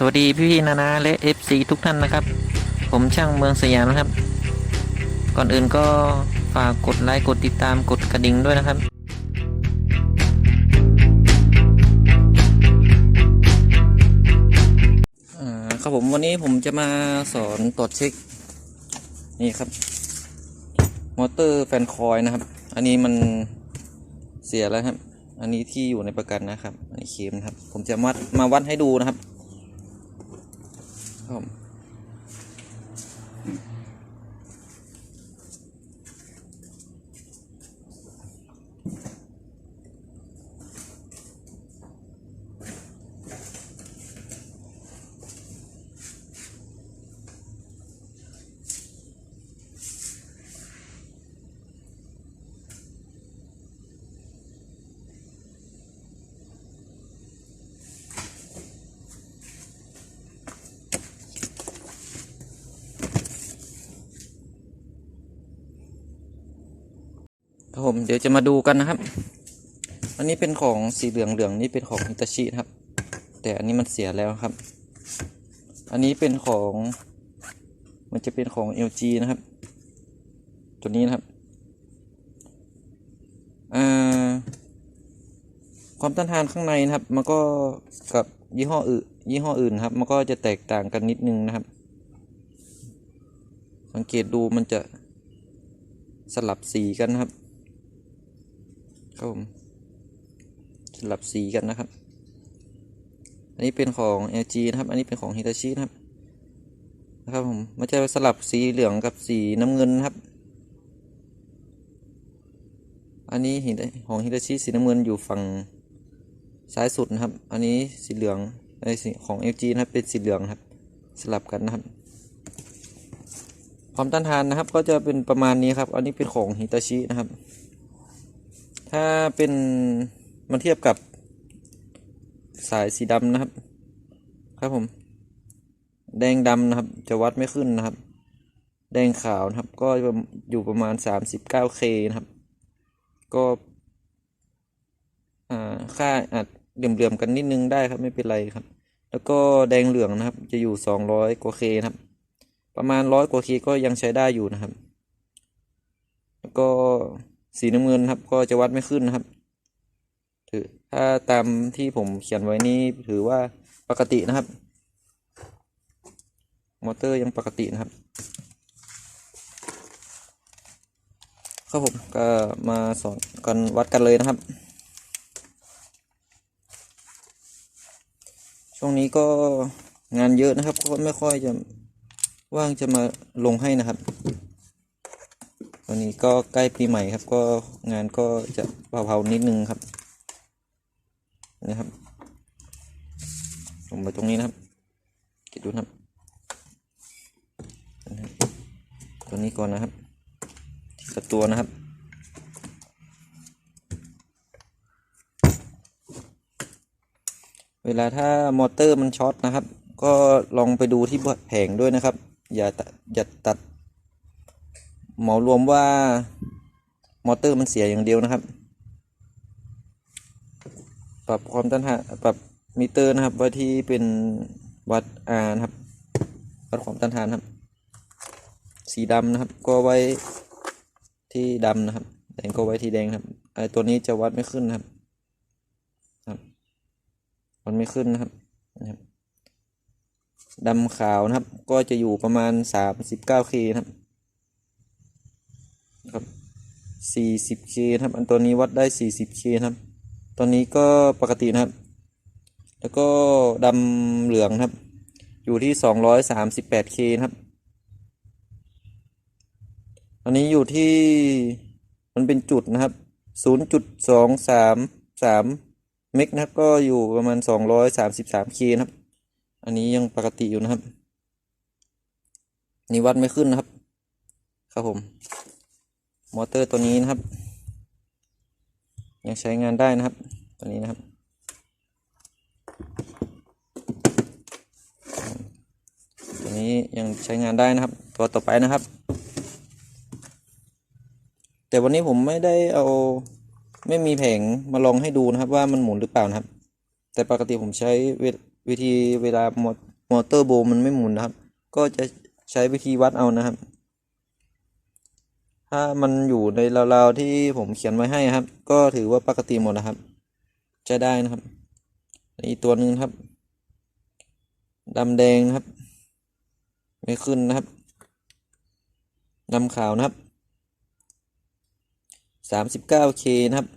สวัสดีพี่ๆนานาและ FC ทุกท่านนะครับ ผมช่างเมืองสยามนะครับ ก่อนอื่นก็ฝากกดไลค์กดติดตามกดกระดิ่งด้วยนะครับ อ่าครับผมวันนี้ผมจะมาสอนตรวจเช็ค นี่ครับ มอเตอร์แฟนคอยนะครับ อันนี้มันเสียแล้วครับ อันนี้ที่อยู่ในประกันนะครับอันนี้เคมนะครับ ผมจะมัดมาวัดให้ดูนะครับ ค ครับผมเดี๋ยวจะมาดูกันนะครับ อันนี้เป็นของสีเหลืองเหลืองนี่เป็นของฮิตาชิครับ แต่อันนี้มันเสียแล้วครับ อันนี้เป็นของมันจะเป็นของ LG นะครับ ตัวนี้นะครับอ่าความต้านทานข้างในนะครับ มันก็กับยี่ห้ออื่นยี่ห้ออื่นครับ มันก็จะแตกต่างกันนิดนึงนะครับ สังเกตดูมันจะสลับสีกันนะครับ ครับผมสลับสีกันนะครับ อันนี้เป็นของ LG นะครับ อันนี้เป็นของ Hitachi นะครับ นะครับผม มันจะสลับสีเหลืองกับสีน้ำเงินนะครับ อันนี้เห็นของ Hitachi สีน้ำเงินอยู่ฝั่งซ้ายสุดนะครับ อันนี้สีเหลืองไอ้สีของ LG นะครับเป็นสีเหลืองครับ สลับกันนะครับ ความต้านทานนะครับก็จะเป็นประมาณนี้ครับ อันนี้เป็นของ Hitachi นะครับ ถ้าเป็นมันเทียบกับสายสีดำนะครับ ครับผม แดงดำนะครับ จะวัดไม่ขึ้นนะครับ แดงขาวนะครับ ก็อยู่ประมาณ 39K นะครับ ก็ค่าอาจเหลื่อมๆกันนิดนึงได้ครับไม่เป็นไรครับ แล้วก็แดงเหลืองนะครับ จะอยู่ 200 กว่า K นะครับ ประมาณร้อยกว่า K ก็ยังใช้ได้อยู่นะครับ แล้วก็ สีน้ำเงินครับ ก็จะวัดไม่ขึ้นนะครับ ถือถ้าตามที่ผมเขียนไว้นี้ถือว่าปกตินะครับ มอเตอร์ยังปกตินะครับครับผมก็มาสอนกันวัดกันเลยนะครับ ช่วงนี้ก็งานเยอะนะครับก็ไม่ค่อยจะว่างจะมาลงให้นะครับ วันนี้ก็ใกล้ปีใหม่ครับ ก็งานก็จะเผาๆนิดนึงครับนะครับลงไปตรงนี้นะครับคิดดูนะครับ ตัวนี้ก่อนนะครับทีละตัวนะครับเวลาถ้ามอเตอร์มันช็อตนะครับ ก็ลองไปดูที่แผงด้วยนะครับ อย่าอย่าตัด หมารวมว่ามอเตอร์มันเสียอย่างเดียวนะครับ ปรับความต้านทานปรับมิเตอร์นะครับไว้ที่เป็นวัดอานะครับวัดความต้านทานครับ สีดำนะครับ ก็ไว้ที่ดำนะครับ แดงก็ไว้ที่แดงครับไอตัวนี้จะวัดไม่ขึ้นนะครับครับวัดไม่ขึ้นนะครับนะครับดำขาวนะครับ ก็จะอยู่ประมาณสามสิบเก้าเคนะครับ ครับ 40K นะครับ อันตัวนี้วัดได้ 40K นะครับตัวนี้ก็ปกตินะครับ แล้วก็ดำเหลืองครับ อยู่ที่ 238K นะครับ อันนี้อยู่ที่มันเป็นจุดนะครับ 0.233เมกนะครับ ก็อยู่ประมาณ 233K นะครับ อันนี้ยังปกติอยู่นะครับนี่วัดไม่ขึ้นนะครับ ครับผม มอเตอร์ตัวนี้นะครับ ยังใช้งานได้นะครับ ตัวนี้นะครับ ตัวนี้ยังใช้งานได้นะครับ ตัวต่อไปนะครับ แต่วันนี้ผมไม่ได้เอาไม่มีแผงมาลองให้ดูนะครับ ว่ามันหมุนหรือเปล่านะครับ แต่ปกติผมใช้ววิธีเวลามอมอเตอร์โบมันไม่หมุนนะครับ ก็จะใช้วิธีวัดเอานะครับ ถ้ามันอยู่ในราวๆที่ผมเขียนไว้ให้ครับ ก็ถือว่าปกติหมดนะครับใช้ได้นะครับอีกตัวหนึ่งครับดำแดงนะครับ ไม่ขึ้นนะครับดำขาวนะครับสามสิบเก้าเคนะครับ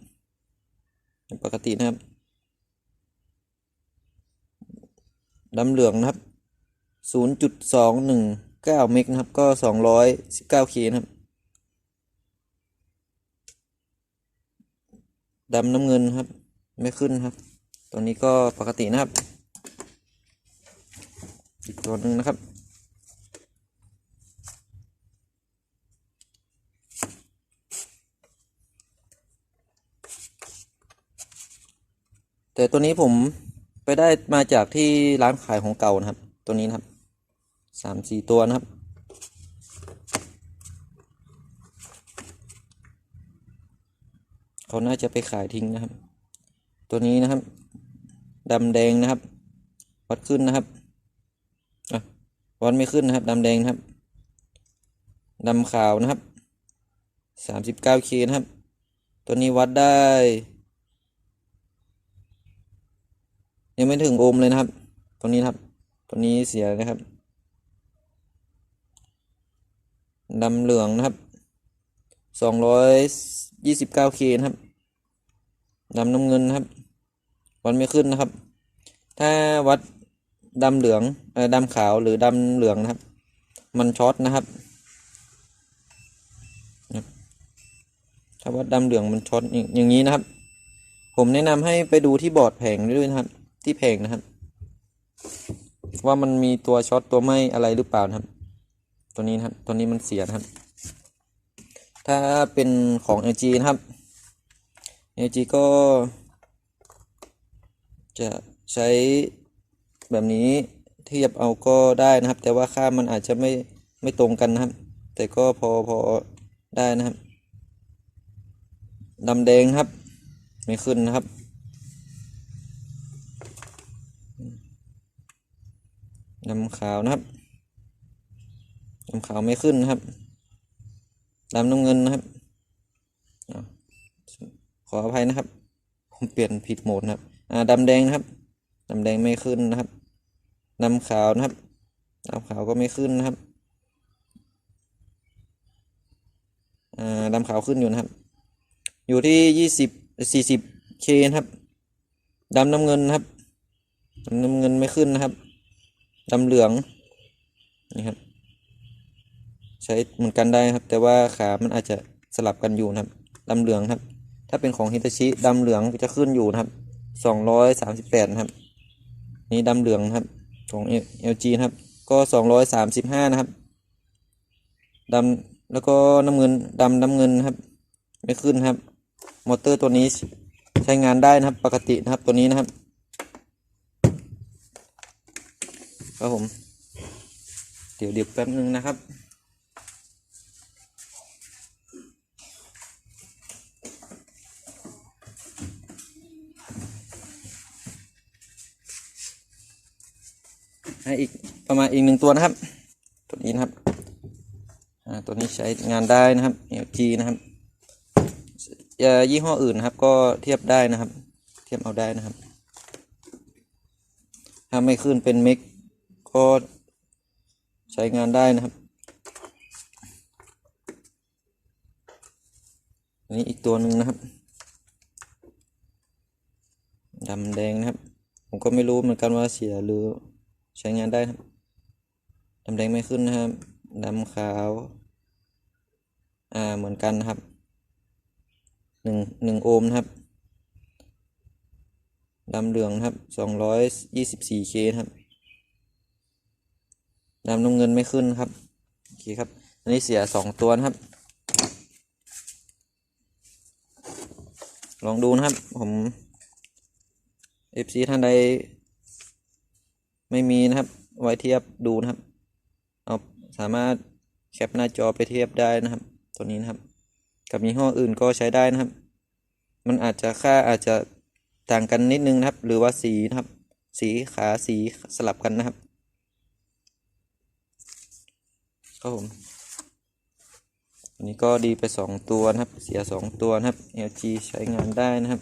ปกตินะครับดำเหลืองนะครับศูนย์จุดสองหนึ่งเก้าเมกนะครับ ก็สองร้อยสิบเก้าเคนะครับ ดำน้ำเงินครับ ไม่ขึ้นครับ ตัวนี้ก็ปกตินะครับ อีกตัวหนึ่งนะครับ แต่ตัวนี้ผมไปได้มาจากที่ร้านขายของเก่านะครับ ตัวนี้นะครับสามสี่ตัวนะครับ เขาน่าจะไปขายทิ้งนะครับ ตัวนี้นะครับดำแดงนะครับ วัดขึ้นนะครับอะวัดไม่ขึ้นนะครับดำแดงนะครับดำขาวนะครับสามสิบเก้าเคนะครับ ตัวนี้วัดได้ ยังไม่ถึงโอห์มเลยนะครับ ตัวนี้นครับ ตัวนี้เสียนะครับดำเหลืองนะครับ สองร้อยยี่สิบเก้าเคนะครับดำน้ำเงินนะครับ วัดไม่ขึ้นนะครับ ถ้าวัดดำเหลืองเอ่อดำขาวหรือดำเหลืองนะครับ มันช็อตนะครับ ถ้าวัดดำเหลืองมันช็อตอย่างอย่างนี้นะครับ ผมแนะนำให้ไปดูที่บอร์ดแผงด้วยนะครับ ที่แผงนะครับ ว่ามันมีตัวช็อตตัวไหมอะไรหรือเปล่านะครับ ตัวนี้นะครับ ตัวนี้มันเสียนะครับ ถ้าเป็นของ LG นะครับ LG ก็จะใช้แบบนี้เทียบเอาก็ได้นะครับ แต่ว่าค่ามันอาจจะไม่ไม่ตรงกันนะครับ แต่ก็พอพอได้นะครับดำแดงครับ ไม่ขึ้นนะครับ ดำขาวนะครับ ดำขาวไม่ขึ้นนะครับ ดำน้ำเงินนะครับขออภัยนะครับ ผมเปลี่ยนผิดโหมดนะครับอ่าดำแดงนะครับดำแดงไม่ขึ้นนะครับดำขาวนะครับดำขาวก็ไม่ขึ้นนะครับอ่าดำขาวขึ้นอยู่นะครับ อยู่ที่ยี่สิบสี่สิบเคนะครับดำน้ำเงินนะครับดำน้ำเงินไม่ขึ้นนะครับดำเหลืองนี่ครับ ใช้เหมือนกันได้ครับ แต่ว่าขา มันอาจจะสลับกันอยู่นะครับดำเหลืองครับ ถ้าเป็นของฮิตาชิดำเหลืองจะขึ้นอยู่นะครับสองร้อยสามสิบแปดนะครับ นี่ดำเหลืองครับ ของ LG นะครับ ก็สองร้อยสามสิบห้านะครับดำแล้วก็น้ำเงินดำน้ำเงินครับ ไม่ขึ้นครับ มอเตอร์ตัวนี้ใช้งานได้นะครับ ปกตินะครับตัวนี้นะครับครับผม เดี๋ยวเดี๋ยวแป๊บนึงนะครับ ให้อีกประมาณอีกหนึ่งตัวนะครับ ตัวนี้นะครับตัวนี้ใช้งานได้นะครับ LG นะครับยี่ห้ออื่นนะครับ ก็เทียบได้นะครับ เทียบเอาได้นะครับ ถ้าไม่ขึ้นเป็นเมกก็ใช้งานได้นะครับอันนี้อีกตัวหนึ่งนะครับดำแดงนะครับ ผมก็ไม่รู้เหมือนกันว่าเสียหรือ ใช้งานได้ดำแดงไม่ขึ้นนะครับดำขาว อ่าเหมือนกันนะครับหนึ่งหนึ่งโอห์มนะครับดำเหลืองครับสองร้อยยี่สิบสี่เคครับดำน้ำเงินไม่ขึ้นครับโอเคครับ อันนี้เสียสองตัวนะครับ ลองดูนะครับผม FC ท่านใด ไม่มีนะครับ ไว้เทียบดูนะครับ เอาสามารถแคปหน้าจอไปเทียบได้นะครับ ตัวนี้นะครับ กับยี่ห้ออื่นก็ใช้ได้นะครับ มันอาจจะค่าอาจจะต่างกันนิดนึงนะครับ หรือว่าสีนะครับ สีขาสีสลับกันนะครับครับผมอันนี้ก็ดีไปสองตัวนะครับ เสียสองตัวนะครับ LG ใช้งานได้นะครับ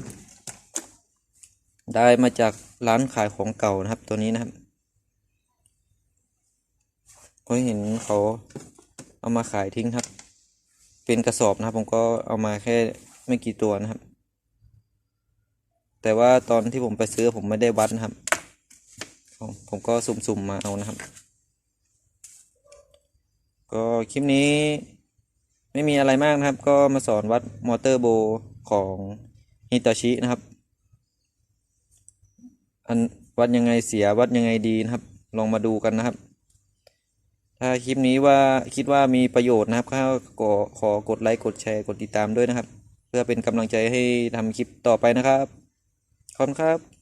ได้มาจากร้านขายของเก่านะครับตัวนี้นะครับ ผมเห็นเขาเอามาขายทิ้งครับ เป็นกระสอบนะครับ ผมก็เอามาแค่ไม่กี่ตัวนะครับ แต่ว่าตอนที่ผมไปซื้อผมไม่ได้วัดนะครับ ผมก็สุ่มๆมาเอานะครับ ก็คลิปนี้ไม่มีอะไรมากนะครับ ก็มาสอนวัดมอเตอร์โบของฮิตาชินะครับ อันวัดยังไงเสียวัดยังไงดีนะครับ ลองมาดูกันนะครับ ถ้าคลิปนี้ว่าคิดว่ามีประโยชน์นะครับก็ขอขอกดไลค์กดแชร์กดติดตามด้วยนะครับ เพื่อเป็นกำลังใจให้ทำคลิปต่อไปนะครับขอบคุณครับ